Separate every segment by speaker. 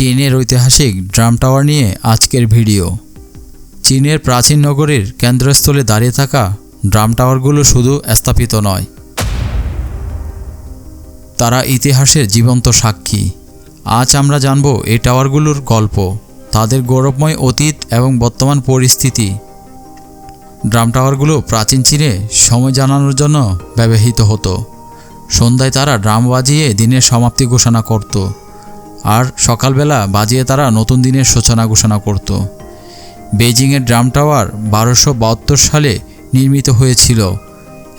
Speaker 1: চীনের ঐতিহাসিক drum tower নিয়ে আজকের ভিডিও। চীনের প্রাচীন নগরীর কেন্দ্রস্থলে দাঁড়িয়ে থাকা ড্রাম টাওয়ারগুলো শুধু স্থাপিত নয়। তারা ইতিহাসের জীবন্ত সাক্ষী। আজ আমরা জানব এই টাওয়ারগুলোর গল্প, তাদের গৌরবময় অতীত এবং বর্তমান পরিস্থিতি। ড্রাম টাওয়ারগুলো প্রাচীন চীনে সময় জানানোর জন্য ব্যবহৃত হতো। সন্ধ্যায় তারা ড্রাম বাজিয়ে দিনের সমাপ্তি ঘোষণা করত। আর সকালবেলা বাজিয়ে তারা নতুন দিনের সূচনা ঘোষণা করত। বেজিংয়ের ড্রাম টাওয়ার বারোশো বাহাত্তর সালে নির্মিত হয়েছিল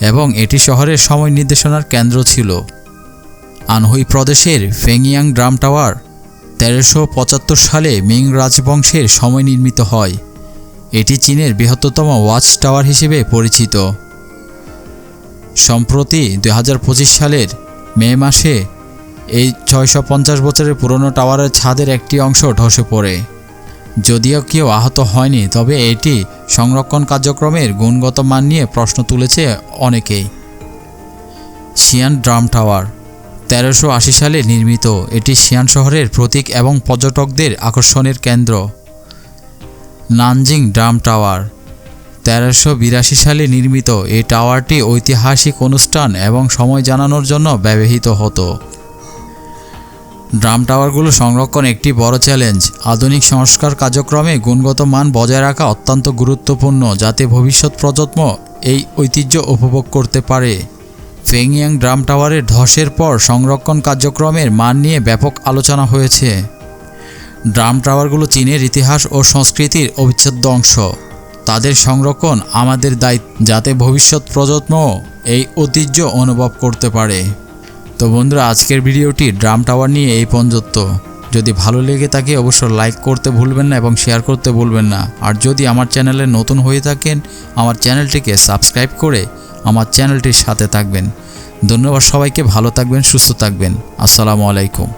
Speaker 1: এবং এটি শহরের সময় নির্দেশনার কেন্দ্র ছিল। আনহুই প্রদেশের ফেংয়াং ড্রাম টাওয়ার তেরোশো পঁচাত্তর সালে মিং রাজবংশের সময় নির্মিত হয়। এটি চীনের বৃহত্তম ওয়াচ টাওয়ার হিসেবে পরিচিত। সম্প্রতি দু হাজার পঁচিশ সালের মে মাসে এই ছয়শো পঞ্চাশ বছরের পুরনো টাওয়ারের ছাদের একটি অংশ ধসে পড়ে। যদিও কেউ আহত হয়নি, তবে এটি সংরক্ষণ কার্যক্রমের গুণগত মান নিয়ে প্রশ্ন তুলেছে অনেকেই। শিয়ান ড্রাম টাওয়ার, তেরোশো আশি সালে নির্মিত, এটি শিয়ান শহরের প্রতীক এবং পর্যটকদের আকর্ষণের কেন্দ্র। নানজিং ড্রাম টাওয়ার, তেরোশো বিরাশি সালে নির্মিত, এই টাওয়ারটি ঐতিহাসিক অনুষ্ঠান এবং সময় জানানোর জন্য ব্যবহৃত হতো। ড্রাম টাওয়ারগুলো সংরক্ষণ একটি বড় চ্যালেঞ্জ। আধুনিক সংস্কার কার্যক্রমে গুণগত মান বজায় রাখা অত্যন্ত গুরুত্বপূর্ণ যাতে ভবিষ্যৎ প্রজন্ম এই ঐতিহ্য উপভোগ করতে পারে। ফেংয়াং ড্রাম টাওয়ারের ধসের পর সংরক্ষণ কার্যক্রমের মান নিয়ে ব্যাপক আলোচনা হয়েছে। ড্রাম টাওয়ারগুলো চীনের ইতিহাস ও সংস্কৃতির অবিচ্ছেদ্য অংশ। তাদের সংরক্ষণ আমাদের দায়িত্ব যাতে ভবিষ্যৎ প্রজন্ম এই ঐতিহ্য অনুভব করতে পারে। তো বন্ধুরা, আজকের ভিডিওটি ড্রাম টাওয়ার নিয়ে এই পর্যন্ত। যদি ভালো লেগে থাকে অবশ্য লাইক করতে ভুলবেন না এবং শেয়ার করতে ভুলবেন না। আর যদি আমার চ্যানেলে নতুন হয়ে থাকেন, আমার চ্যানেলটিকে সাবস্ক্রাইব করে আমার চ্যানেলটির সাথে থাকবেন। ধন্যবাদ সবাইকে, ভালো থাকবেন, সুস্থ থাকবেন। আসসালামু আলাইকুম।